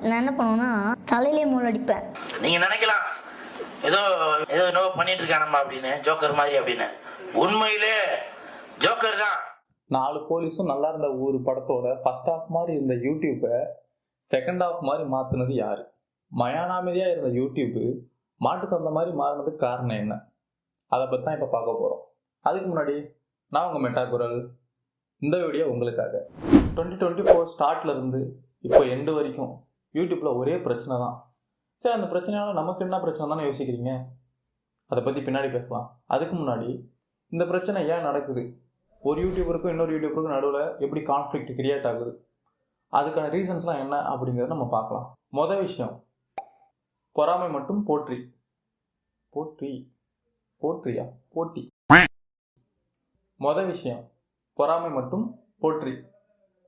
நான் என்ன பண்ணுவேன்னா தலையிலே மூள் அடிப்பேன். நீங்க நினைக்கலாம். ஏதோ ஏதோ என்னவோ பண்ணிட்டு இருக்கானம்மா அப்படின்னு ஜோக்கர் மாதிரி அப்படின்னு. உண்மையிலே ஜோக்கர் தான். நாலு போலீஸும் நல்லா இருந்த ஒரு படத்தோட ஃபர்ஸ்ட் ஹாஃப் மாதிரி இருந்த யூடியூப்பை செகண்ட் ஹாஃப் மாதிரி மாற்றினது யார்? மயானாமதியாக இருந்த யூடியூப்பு மாட்டு சந்தை மாதிரி மாறினதுக்கு காரணம் என்ன? அதை பற்றி தான் இப்போ பார்க்க போகிறோம் அதுக்கு முன்னாடி நான் உங்கள் மெட்டா குரல். இந்த வீடியோ உங்களுக்காக. டுவெண்ட்டி டுவெண்ட்டி ஃபோர் ஸ்டார்ட்லேருந்து இப்போ எண்டு வரைக்கும் யூடியூப்பில் ஒரே பிரச்சனை தான். சரி அந்த பிரச்சனையால் நமக்கு என்ன பிரச்சனை தானே யோசிக்கிறீங்க? அதை பற்றி பின்னாடி பேசலாம். அதுக்கு முன்னாடி இந்த பிரச்சனை ஏன் நடக்குது? ஒரு யூடியூபருக்கும் இன்னொரு யூடியூபருக்கும் நடுவில் எப்படி கான்ஃப்ளிக்ட் கிரியேட் ஆகுது? அதுக்கான ரீசன்ஸ்லாம் என்ன அப்படிங்கிறத நம்ம பார்க்கலாம். மொதல் விஷயம் பொறாமை மட்டும் போற்றி. போற்றி. போற்றியா? போட்டி. மொதல் விஷயம் பொறாமை மட்டும் போற்றி.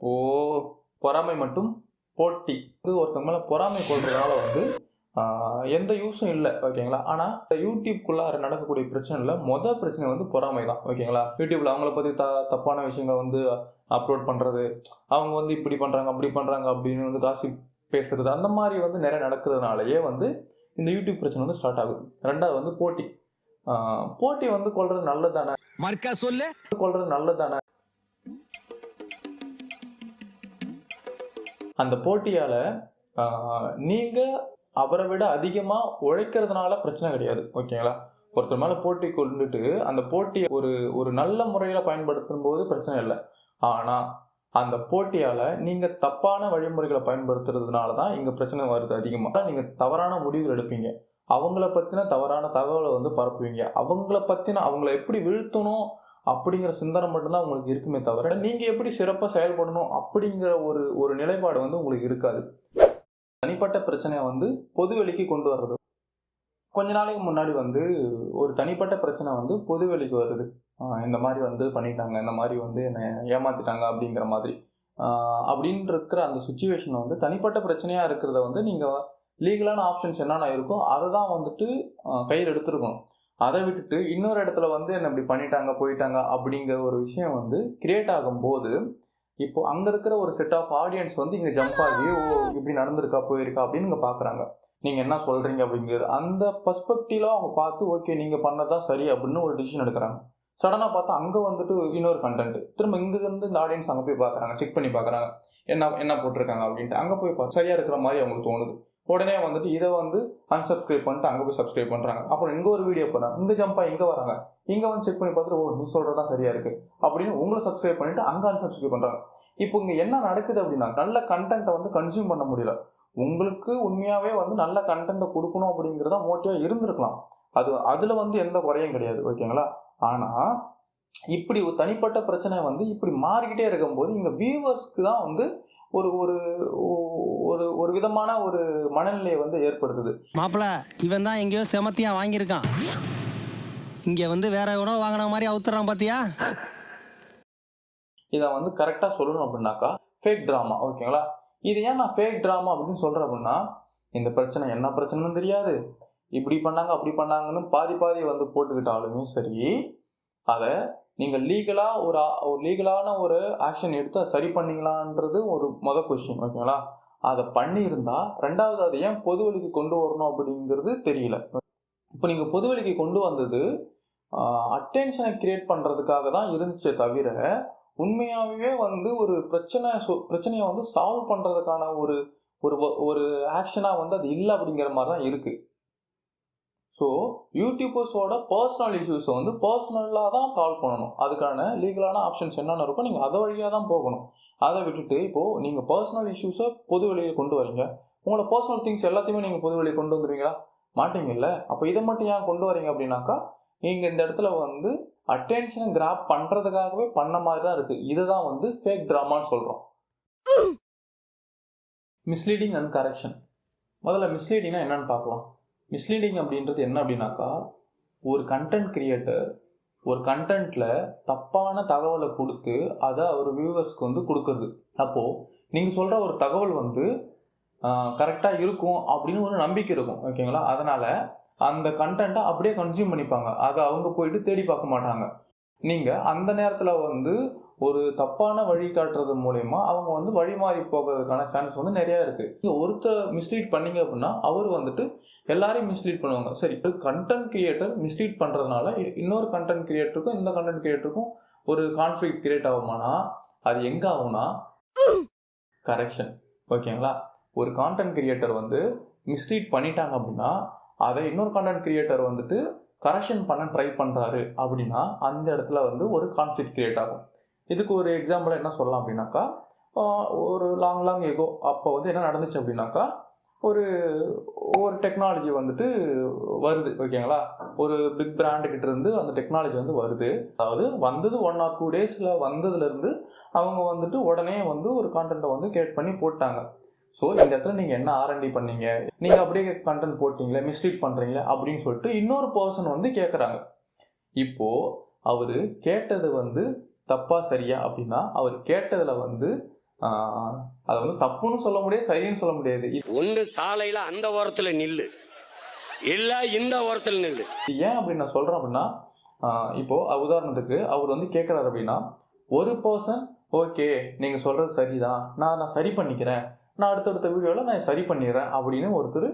ஓ பொறாமை மட்டும் போட்டி. இது ஒருத்தவங்க மேலே பொறாமை கொள்றதுனால வந்து எந்த யூஸும் இல்லை ஓகேங்களா? ஆனால் யூடியூப்குள்ளார நடக்கக்கூடிய பிரச்சனையில் மொதல் பிரச்சனை வந்து பொறாமை தான் ஓகேங்களா? யூடியூப்பில் அவங்கள பற்றி த தப்பான விஷயங்களை வந்து அப்லோட் பண்ணுறது அவங்க வந்து இப்படி பண்ணுறாங்க அப்படி பண்ணுறாங்க அப்படின்னு வந்து காசி பேசுறது அந்த மாதிரி வந்து நிறைய நடக்கிறதுனாலயே வந்து இந்த யூடியூப் பிரச்சனை வந்து ஸ்டார்ட் ஆகுது. ரெண்டாவது வந்து போட்டி. போட்டி வந்து கொள்வது நல்லது தானே மர்க்கா சொல்லு. கொள்றது நல்லதானே அந்த போட்டியால நீங்க அவரை விட அதிகமா உழைக்கிறதுனால பிரச்சனை கிடையாது ஓகேங்களா? ஒருத்தர் மேல போட்டி கொண்டுட்டு அந்த போட்டியை ஒரு ஒரு நல்ல முறையில பயன்படுத்தும் போது பிரச்சனை இல்லை. ஆனா அந்த போட்டியால நீங்க தப்பான வழிமுறைகளை பயன்படுத்துறதுனால தான் இங்க பிரச்சனை வருது அதிகமாக நீங்க தவறான முடிவுகள் எடுப்பீங்க. அவங்கள பற்றின தவறான தகவலை வந்து பரப்புவீங்க. அவங்கள பற்றின அவங்கள எப்படி வீழ்த்தணும் அப்படிங்கிற சிந்தனை மட்டும்தான் உங்களுக்கு இருக்குமே தவிர நீங்கள் எப்படி சிறப்பாக செயல்படணும் அப்படிங்கிற ஒரு ஒரு நிலைப்பாடு வந்து உங்களுக்கு இருக்காது. தனிப்பட்ட பிரச்சனையை வந்து பொதுவெளிக்கு கொண்டு வர்றது. கொஞ்ச நாளைக்கு முன்னாடி வந்து ஒரு தனிப்பட்ட பிரச்சனை வந்து பொதுவெளிக்கு வருது. இந்த மாதிரி வந்து பண்ணிட்டாங்க இந்த மாதிரி வந்து என்னை ஏமாத்திட்டாங்க அப்படிங்கிற மாதிரி. ஆஹ் அப்படின்னு இருக்கிற அந்த சுச்சுவேஷனை வந்து தனிப்பட்ட பிரச்சனையாக இருக்கிறத வந்து நீங்கள் லீகலான ஆப்ஷன்ஸ் என்னென்ன இருக்கோ அதை தான் வந்துட்டு கையில் எடுத்துருக்கணும். அதை விட்டுட்டு இன்னொரு இடத்துல வந்து என்ன இப்படி பண்ணிட்டாங்க போயிட்டாங்க அப்படிங்கிற ஒரு விஷயம் வந்து கிரியேட் ஆகும்போது இப்போ அங்கே இருக்கிற ஒரு செட் ஆஃப் ஆடியன்ஸ் வந்து இங்கே ஜம்ப் ஆகி ஓ இப்படி நடந்திருக்கா போயிருக்கா அப்படின்னு இங்கே பார்க்குறாங்க நீங்கள் என்ன சொல்கிறீங்க அப்படிங்கிறது அந்த பர்ஸ்பெக்டிவ்ல அவங்க பார்த்து ஓகே நீங்கள் பண்ணதான் சரி அப்படின்னு ஒரு டிசிஷன் எடுக்கிறாங்க. சடனாக பார்த்தா அங்கே வந்துட்டு இன்னொரு கண்டென்ட் திரும்ப இங்கேருந்து இந்த ஆடியன்ஸ் அங்கே போய் பார்க்குறாங்க செக் பண்ணி பார்க்குறாங்க என்ன என்ன போட்டிருக்காங்க அப்படின்ட்டு அங்கே போய் பார்த்து இருக்கிற மாதிரி அவங்களுக்கு தோணுது. உடனே வந்துட்டு இதை வந்து அன்சப்ஸ்கிரைப் பண்ணிட்டு அங்கே போய் சப்ஸ்கிரைப் பண்ணுறாங்க அப்புறம் இங்கே ஒரு வீடியோ போகிறாங்க இந்த ஜம்பா இங்கே வராங்க. இங்கே வந்து செக் பண்ணி பார்த்துட்டு ஓ நீ சொல்கிறதா சரியா இருக்குது அப்படின்னு உங்களை சப்ஸ்கிரைப் பண்ணிட்டு அங்கே அன்சப்ஸ்கிரைப் பண்ணுறாங்க இப்போ இங்கே என்ன நடக்குது அப்படின்னா நல்ல கண்டென்ட்டை வந்து கன்சியூம் பண்ண முடியல. உங்களுக்கு உண்மையாகவே வந்து நல்ல கண்டென்ட்டை கொடுக்கணும் அப்படிங்கிறத மோட்டிவாக இருந்திருக்கலாம். அது அதில் வந்து எந்த குறையும் கிடையாது. ஓகேங்களா? ஆனால் இப்படி ஒரு தனிப்பட்ட பிரச்சனை வந்து இப்படி மாறிக்கிட்டே இருக்கும்போது இங்கே வியூவர்ஸ்க்கு தான் வந்து ஒரு ஒரு ஒரு ஒரு விதமான ஒரு மனநிலையை வந்து ஏற்படுத்துது. மாப்பிள இவன் தான் எங்கேயோ செமத்தியா வாங்கியிருக்கான். இங்க வந்து வேற எவனோ வாங்கின மாதிரி அவுத்துறான் பாத்தியா? இதை வந்து கரெக்டாக சொல்லணும் அப்படின்னாக்கா ஃபேக் ட்ராமா ஓகேங்களா? இது ஏன் நான் ஃபேக் ட்ராமா அப்படின்னு சொல்கிறேன் அப்படின்னா இந்த பிரச்சனை என்ன பிரச்சனைன்னு தெரியாது. இப்படி பண்ணாங்க அப்படி பண்ணாங்கன்னு பாதி பாதி வந்து போட்டுக்கிட்டாலுமே சரி அதை நீங்கள் லீகலாக ஒரு ஒரு லீகலான ஒரு ஆக்ஷன் எடுத்து அதை சரி பண்ணீங்களான்றது ஒரு மொதல் கொஸ்டின் ஓகேங்களா? அதை பண்ணியிருந்தா ரெண்டாவது அதை ஏன் பொதுவெளிக்கு கொண்டு வரணும் அப்படிங்கிறது தெரியல. இப்போ நீங்கள் பொதுவெளிக்கு கொண்டு வந்தது அட்டென்ஷனை கிரியேட் பண்ணுறதுக்காக தான் இருந்துச்சே தவிர உண்மையாகவே வந்து ஒரு பிரச்சனை சொ- பிரச்சனையை வந்து சால்வ் பண்ணுறதுக்கான ஒரு ஒரு ஒரு ஆக்ஷனாக வந்து அது இல்லை அப்படிங்கிற மாதிரி தான் இருக்குது ஸோ யூடியூபர்ஸோட பர்சனல் இஷ்யூஸை வந்து பர்சனலாக தான் சால்வ் பண்ணணும். அதுக்கான லீகலான ஆப்ஷன்ஸ் என்னென்ன இருக்கோ நீங்கள் அதை வழியாக தான் போகணும். அதை விட்டுட்டு இப்போது நீங்கள் பர்சனல் இஷ்யூஸை பொது வெளியே கொண்டு வரீங்க. உங்களோட பர்சனல் திங்ஸ் எல்லாத்தையுமே நீங்கள் பொது வெளியே கொண்டு வந்துடுவீங்களா மாட்டீங்கல்ல. அப்போ இதை மட்டும் ஏன் கொண்டு வரீங்க அப்படின்னாக்கா நீங்கள் இந்த இடத்துல வந்து அட்டென்ஷனை கிராப் பண்ணுறதுக்காகவே பண்ண மாதிரி தான் இருக்குது இதை தான் வந்து ஃபேக் ட்ராமான்னு சொல்கிறோம் மிஸ்லீடிங் அண்ட் கரெக்ஷன் முதல்ல மிஸ்லீடிங்னா என்னன்னு பார்க்கலாம். மிஸ்லீடிங் அப்படின்றது என்ன அப்படின்னாக்கா ஒரு கண்டென்ட் கிரியேட்டர் ஒரு கண்டென்ட்டில் தப்பான தகவலை கொடுத்து அதை அவர் வியூவர்ஸ்க்கு வந்து கொடுக்கறது. அப்போது நீங்கள் சொல்கிற ஒரு தகவல் வந்து கரெக்டாக இருக்கும் அப்படின்னு ஒரு நம்பிக்கை இருக்கும் ஓகேங்களா அதனால் அந்த கண்டென்ட்டை அப்படியே கன்சியூம் பண்ணிப்பாங்க. அதை அவங்க போயிட்டு தேடி பார்க்க மாட்டாங்க. நீங்கள் அந்த நேரத்தில் வந்து ஒரு தப்பான வழி காட்டுறது மூலயமா அவங்க வந்து வழி மாறி போகிறதுக்கான சான்ஸ் வந்து நிறையா இருக்குது நீங்கள் ஒருத்தர் மிஸ்லீட் பண்ணீங்க அப்படின்னா அவர் வந்துட்டு எல்லாரையும் மிஸ்லீட் பண்ணுவாங்க. சரி கண்டென்ட் கிரியேட்டர் மிஸ்லீட் பண்ணுறதுனால இன்னொரு கண்டென்ட் கிரியேட்டருக்கும் இந்த கண்டென்ட் கிரியேட்டருக்கும் ஒரு கான்ஃப்ளிக் கிரியேட் ஆகுமானா அது எங்கே ஆகும்னா கரெக்ஷன் ஓகேங்களா? ஒரு கான்டென்ட் கிரியேட்டர் வந்து மிஸ்லீட் பண்ணிட்டாங்க அப்படின்னா அதை இன்னொரு கான்டென்ட் கிரியேட்டர் வந்துட்டு கரெக்ஷன் பண்ண ட்ரை பண்ணுறாரு அப்படின்னா அந்த இடத்துல வந்து ஒரு கான்ஃப்ளிக் கிரியேட் ஆகும். இதுக்கு ஒரு எக்ஸாம்பிள் என்ன சொல்லலாம் அப்படின்னாக்கா ஒரு லாங் லாங் எகோ அப்போ வந்து என்ன நடந்துச்சு அப்படின்னாக்கா ஒரு ஒரு டெக்னாலஜி வந்துட்டு வருது ஓகேங்களா ஒரு பிக் பிராண்டுக்கிட்ட இருந்து அந்த டெக்னாலஜி வந்து வருது. அதாவது வந்தது ஒன் ஆர் டூ டேஸில் வந்ததுலேருந்து அவங்க வந்துட்டு உடனே வந்து ஒரு கான்டென்ட்டை வந்து கிரியேட் பண்ணி போட்டாங்க. ஸோ இந்த இடத்துல நீங்கள் என்ன ஆர்என்டி பண்ணீங்க? நீங்கள் அப்படியே கண்டென்ட் போட்டிங்களே மிஸ்ட்ரீட் பண்ணுறீங்களே அப்படின்னு சொல்லிட்டு இன்னொரு பர்சன் வந்து கேட்குறாங்க இப்போது அவர் கேட்டது வந்து தப்பா சரியா அப்படின்னா அவர் கேட்டதில் வந்து அதை வந்து தப்புன்னு சொல்ல முடியாது சரின்னு சொல்ல முடியாது. ஒன்று சாலையில அந்த ஓரத்துல நில்லு. இல்ல இந்த ஓரத்துல நில்லு. ஏன் அப்படின்னு நான் சொல்கிறேன் அப்படின்னா இப்போ உதாரணத்துக்கு அவர் வந்து கேட்குறாரு அப்படின்னா ஒரு பர்சன் ஓகே நீங்கள் சொல்கிறது சரிதான். நான் நான் சரி பண்ணிக்கிறேன். நான் அடுத்தடுத்த வீடியோவில் நான் சரி பண்ணிடுறேன் அப்படின்னு ஒருத்தர்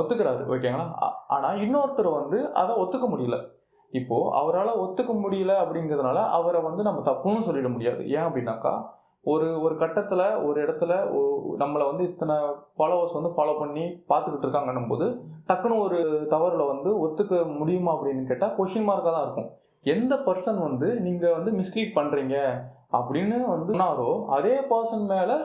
ஒத்துக்கிறாரு ஓகேங்களா ஆனால் இன்னொருத்தர் வந்து அதை ஒத்துக்க முடியல. இப்போது அவரால் ஒத்துக்க முடியல அப்படிங்கிறதுனால அவரை வந்து நம்ம தப்புன்னு சொல்லிட முடியாது. ஏன் அப்படின்னாக்கா ஒரு ஒரு கட்டத்தில் ஒரு இடத்துல ஒ- நம்மளை வந்து இத்தனை ஃபாலோவர்ஸ் வந்து ஃபாலோ பண்ணி பார்த்துக்கிட்டு இருக்காங்கன்னும் போது டக்குன்னு ஒரு தவறில் வந்து ஒத்துக்க முடியுமா அப்படின்னு கேட்டால் கொஷின் மார்க்காக தான் இருக்கும். எந்த பர்சன் வந்து நீங்கள் வந்து மிஸ்லீட் பண்ணுறீங்க அப்படின்னு வந்து சொன்னாரோ அதே பர்சன் மேலே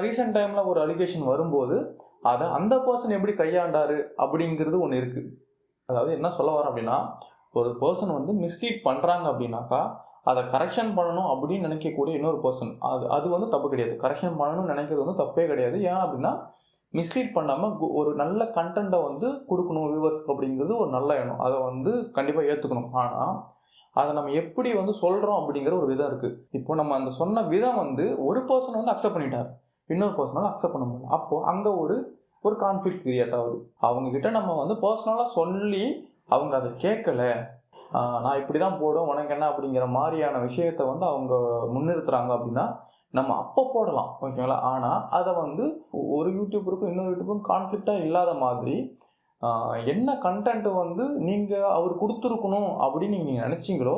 ரீசெண்ட் டைமில் ஒரு அலிகேஷன் வரும்போது அதை அந்த பர்சன் எப்படி கையாண்டாரு அப்படிங்கிறது ஒன்று இருக்குது அதாவது என்ன சொல்ல வரேன் அப்படின்னா ஒரு பர்சன் வந்து மிஸ்லீட் பண்ணுறாங்க அப்படின்னாக்கா அதை கரெக்ஷன் பண்ணணும் அப்படின்னு நினைக்கக்கூடிய இன்னொரு பர்சன் அது அது வந்து தப்பு கிடையாது. கரெக்ஷன் பண்ணணும்னு நினைக்கிறது வந்து தப்பே கிடையாது. ஏன் அப்படின்னா மிஸ்லீட் பண்ணாமல் ஒரு நல்ல கண்டென்ட்டை வந்து கொடுக்கணும் வியூவர்ஸ்க்கு அப்படிங்கிறது ஒரு நல்ல எண்ணம். அதை வந்து கண்டிப்பாக ஏற்றுக்கணும் ஆனால் அதை நம்ம எப்படி வந்து சொல்கிறோம் அப்படிங்கிற ஒரு விதம் இருக்குது இப்போ நம்ம அந்த சொன்ன விதம் வந்து ஒரு பர்சன் வந்து அக்செப்ட் பண்ணிட்டார். இன்னொரு பர்சனால் அக்செப்ட் பண்ண முடியல. அப்போது அங்கே ஒரு ஒரு கான்ஃப்ளிக் கிரியேட் ஆகுது. அவங்கக்கிட்ட நம்ம வந்து பர்சனலாக சொல்லி அவங்க அதை கேட்கல. நான் இப்படி தான் போடும் உனக்கு என்ன அப்படிங்கிற மாதிரியான விஷயத்தை வந்து அவங்க முன்னிறுத்துறாங்க அப்படின்னா நம்ம அப்போ போடலாம் ஓகேங்களா? ஆனால் அதை வந்து ஒரு யூடியூபருக்கும் இன்னொரு யூடியூபருக்கும் கான்ஃப்ளிக்டாக இல்லாத மாதிரி என்ன கண்டென்ட் வந்து நீங்கள் அவர் கொடுத்துருக்கணும் அப்படின்னு நீங்கள் நினச்சிங்களோ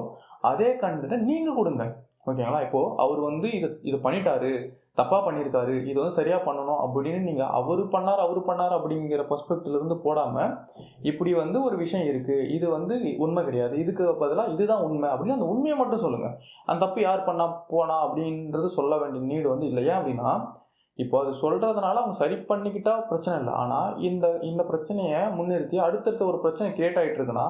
அதே கண்டென்ட்டை நீங்கள் கொடுங்க ஓகேங்களா? இப்போது அவர் வந்து இதை இதை பண்ணிட்டாரு தப்பாக பண்ணியிருக்காரு இது வந்து சரியாக பண்ணணும் அப்படின்னு நீங்கள் அவர் பண்ணார் அவர் பண்ணார் அப்படிங்கிற பர்ஸ்பெக்டிவ்லேருந்து இருந்து போடாமல் இப்படி வந்து ஒரு விஷயம் இருக்குது இது வந்து உண்மை கிடையாது இதுக்கு பதிலாக இதுதான் உண்மை அப்படின்னு அந்த உண்மையை மட்டும் சொல்லுங்கள் அந்த தப்பு யார் பண்ணா போனா அப்படின்றது சொல்ல வேண்டிய நீடு வந்து இல்லையா அப்படின்னா இப்போ அது சொல்கிறதுனால அவங்க சரி பண்ணிக்கிட்டா பிரச்சனை இல்லை. ஆனால் இந்த இந்த பிரச்சனையை முன்னிறுத்தி அடுத்தடுத்த ஒரு பிரச்சனை கிரியேட் ஆகிட்டு இருக்குன்னா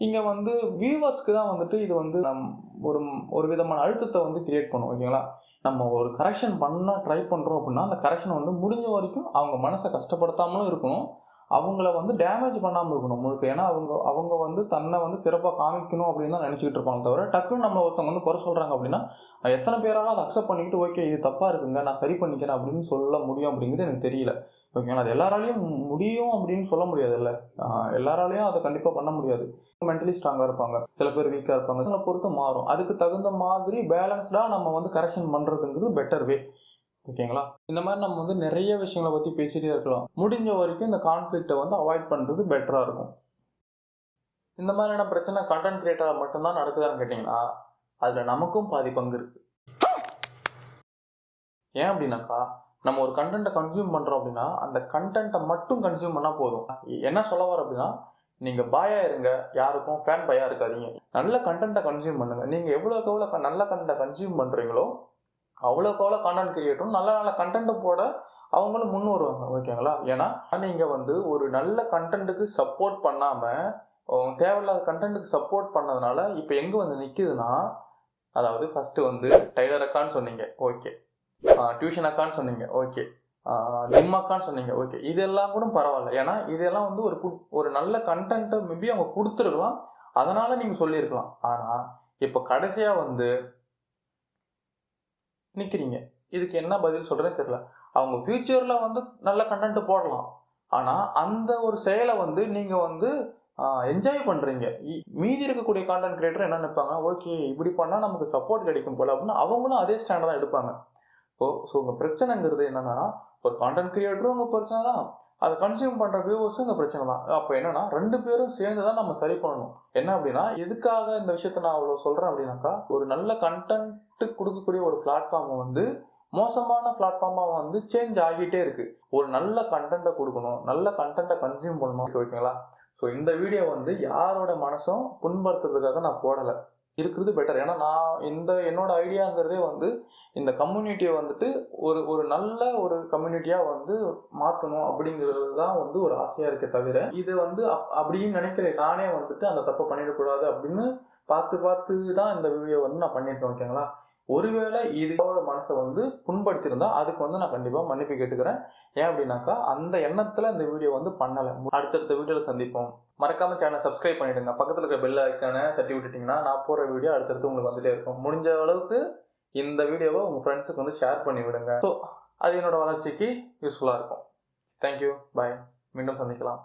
இங்கே வந்து வியூவர்ஸ்க்கு தான் வந்துட்டு இது வந்து நம் ஒரு ஒரு விதமான அழுத்தத்தை வந்து கிரியேட் பண்ணும் ஓகேங்களா நம்ம ஒரு கரெக்ஷன் பண்ண ட்ரை பண்ணுறோம் அப்படின்னா அந்த கரெக்ஷன் வந்து முடிஞ்ச வரைக்கும் அவங்க மனசை கஷ்டப்படுத்தாமலும் இருக்கணும். அவங்கள வந்து டேமேஜ் பண்ணாமல் இருக்கணும் முழுக்க. ஏன்னா அவங்க அவங்க வந்து தன்னை வந்து சிறப்பாக காமிக்கணும் அப்படின்னு தான் நினச்சிக்கிட்டு இருப்பாங்க தவிர டக்குன்னு நம்ம ஒருத்தவங்க வந்து குறை சொல்கிறாங்க அப்படின்னா எத்தனை பேராலும் அதை அக்செப்ட் பண்ணிக்கிட்டு ஓகே இது தப்பாக இருக்குங்க நான் சரி பண்ணிக்கிறேன் அப்படின்னு சொல்ல முடியும் அப்படிங்கிறது எனக்கு தெரியல. ஓகேங்களா அது எல்லாராலையும் முடியும் அப்படின்னு சொல்ல முடியாதுல்ல. இல்லை எல்லாராலையும் அதை கண்டிப்பாக பண்ண முடியாது. மென்டலி ஸ்ட்ராங்காக இருப்பாங்க. சில பேர் வீக்காக இருப்பாங்க. சில பொறுத்து மாறும். அதுக்கு தகுந்த மாதிரி பேலன்ஸ்டாக நம்ம வந்து கரெக்ஷன் பண்ணுறதுங்கிறது பெட்டர் வே ஓகேங்களா இந்த மாதிரி நம்ம வந்து நிறைய விஷயங்களை பற்றி பேசிகிட்டே இருக்கலாம். முடிஞ்ச வரைக்கும் இந்த கான்ஃப்ளிக்ட்டை வந்து அவாய்ட் பண்ணுறது பெட்டராக இருக்கும். இந்த மாதிரியான பிரச்சனை கண்டென்ட் கிரியேட்டராக மட்டும்தான் நடக்குதான்னு கேட்டிங்கன்னா அதில் நமக்கும் பாதி பங்கு இருக்குது ஏன் அப்படின்னாக்கா நம்ம ஒரு கண்டென்ட்டை கன்சியூம் பண்ணுறோம் அப்படின்னா அந்த கண்டென்ட்டை மட்டும் கன்சியூம் பண்ணால் போதும். என்ன சொல்ல வர அப்படின்னா நீங்கள் பாயா இருங்க. யாருக்கும் ஃபேன் பாயா இருக்காதீங்க. நல்ல கண்டென்ட்டை கன்சியூம் பண்ணுங்க. நீங்கள் எவ்வளோக்கு எவ்வளோ க- நல்ல கண்டென்ட்டை கன்சியூம் பண்ணுறீங்களோ அவ்வளோக்கு அவ்வளோ கண்டென்ட் கிரியேட்டரும் நல்ல நல்ல கண்டென்ட்டை போட அவங்களும் முன் வருவாங்க. ஓகேங்களா? ஏன்னா நீங்கள் வந்து ஒரு நல்ல கண்டென்ட்டுக்கு சப்போர்ட் பண்ணாமல் தேவையில்லாத கண்டென்ட்டுக்கு சப்போர்ட் பண்ணதுனால இப்போ எங்கே வந்து நிற்குதுன்னா அதாவது ஃபஸ்ட்டு வந்து டைலர் அக்கான்னு சொன்னீங்க. ஓகே டியூஷன் அக்கான்னு சொன்னீங்க. ஓகே ஜிம் அக்கான்னு சொன்னீங்க. ஓகே இதெல்லாம் கூட பரவாயில்ல. ஏன்னா இதெல்லாம் வந்து ஒரு ஒரு நல்ல கண்டென்ட்டை மேபி அவங்க கொடுத்துருக்கலாம். அதனால் நீங்கள் சொல்லியிருக்கலாம். ஆனால் இப்போ கடைசியாக வந்து நிற்கிறீங்க இதுக்கு என்ன பதில் சொல்கிறேன்னு தெரில அவங்க ஃப்யூச்சரில் வந்து நல்ல கண்டென்ட் போடலாம். ஆனால் அந்த ஒரு செயலை வந்து நீங்கள் வந்து என்ஜாய் பண்ணுறீங்க மீதி இருக்கக்கூடிய கான்டென்ட் கிரியேட்டர் என்ன நினைப்பாங்க ஓகே இப்படி பண்ணால் நமக்கு சப்போர்ட் கிடைக்கும் போல அப்படின்னு அவங்களும் அதே ஸ்டாண்டர்ட் தான் எடுப்பாங்க. இப்போ ஸோ உங்கள் பிரச்சனைங்கிறது என்னன்னா ஒரு கான்டென்ட் கிரியேட்டரும் உங்கள் பிரச்சனை தான். அதை கன்சியூம் பண்ணுற வியூவர்ஸும் உங்கள் பிரச்சனை தான். அப்போ என்னன்னா ரெண்டு பேரும் சேர்ந்து தான் நம்ம சரி பண்ணணும். என்ன அப்படின்னா எதுக்காக இந்த விஷயத்த நான் அவ்வளோ சொல்கிறேன் அப்படின்னாக்கா ஒரு நல்ல கண்டென்ட்டு கொடுக்கக்கூடிய ஒரு பிளாட்ஃபார்மை வந்து மோசமான பிளாட்ஃபார்மாக வந்து சேஞ்ச் ஆகிட்டே இருக்குது ஒரு நல்ல கண்டென்ட்டை கொடுக்கணும் நல்ல கண்டென்ட்டை கன்சியூம் பண்ணணும். ஓகேங்களா? ஸோ இந்த வீடியோ வந்து யாரோட மனசும் புண்படுத்துறதுக்காக நான் போடலை. இருக்கிறது பெட்டர் ஏன்னா நான் இந்த என்னோட ஐடியாங்கிறதே வந்து இந்த கம்யூனிட்டியை வந்துட்டு ஒரு ஒரு நல்ல ஒரு கம்யூனிட்டியாக வந்து மாற்றணும் அப்படிங்கிறது தான் வந்து ஒரு ஆசையாக இருக்கே தவிர இது வந்து அப் அப்படின்னு நினைக்கிறேன். நானே வந்துட்டு அந்த தப்பை பண்ணிடக்கூடாது அப்படின்னு பார்த்து பார்த்து தான் இந்த வீடியோ வந்து நான் பண்ணியிருக்கேன் ஓகேங்களா ஒருவேளை இதோட மனசை வந்து புண்படுத்தியிருந்தா அதுக்கு வந்து நான் கண்டிப்பாக மன்னிப்பு கேட்டுக்கிறேன். ஏன் அப்படின்னாக்கா அந்த எண்ணத்தில் இந்த வீடியோ வந்து பண்ணலை. அடுத்தடுத்த வீடியோவில் சந்திப்போம். மறக்காம சேனல் சப்ஸ்கிரைப் பண்ணிடுங்க. பக்கத்தில் இருக்கிற பெல் ஐக்கானை தட்டி விட்டுட்டிங்கன்னா நான் போகிற வீடியோ அடுத்தடுத்து உங்களுக்கு வந்துட்டே இருக்கும். முடிஞ்ச அளவுக்கு இந்த வீடியோவை உங்கள் ஃப்ரெண்ட்ஸுக்கு வந்து ஷேர் பண்ணி விடுங்க. ஸோ அது என்னோட வளர்ச்சிக்கு யூஸ்ஃபுல்லாக இருக்கும். தேங்க்யூ பாய் மீண்டும் சந்திக்கலாம்.